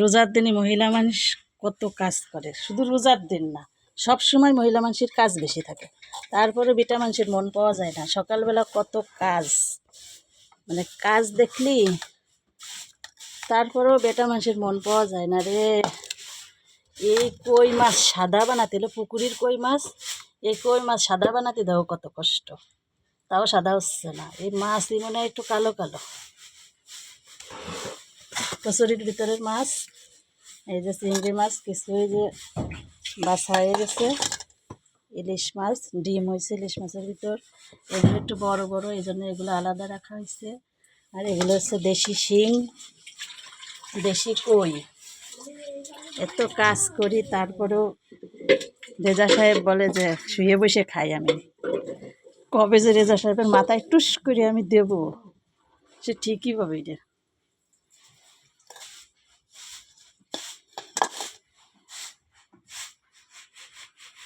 রোজার দিনে মহিলা মানুষ কত কাজ করে, শুধু রোজার দিন না সব সময় মহিলা মানুষের কাজ বেশি থাকে। তারপরে বেটা মানুষের মন পাওয়া যায় না, সকালবেলা কত কাজ মানে কাজ দেখলি, তারপরেও বেটা মানুষের মন পাওয়া যায় না রে। এই কই মাছ সাদা বানাতে হলে, পুকুরের কই মাছ? এই কই মাছ সাদা বানাতে দাও, কত কষ্ট। তাও সাদা হচ্ছে না, এই মাছই মনে একটু কালো কালো। কচুরির ভিতরের মাছ, এই যে চিংড়ি মাছ, কিছু যে বাছা হয়ে গেছে, ইলিশ মাছ, ডিম হয়েছে ইলিশ মাছের ভিতর। এগুলো একটু বড় বড়, এই জন্য এগুলো আলাদা রাখা হয়েছে। আর এগুলো হচ্ছে দেশি শিং, দেশি কই। এত কাজ করি, তারপরেও রেজা সাহেব বলে যে, শুয়ে বসে খাই আমি। কবে যে রেজা সাহেবের মাথায় টুস করে আমি দেব, সে ঠিকই পাবে এটা।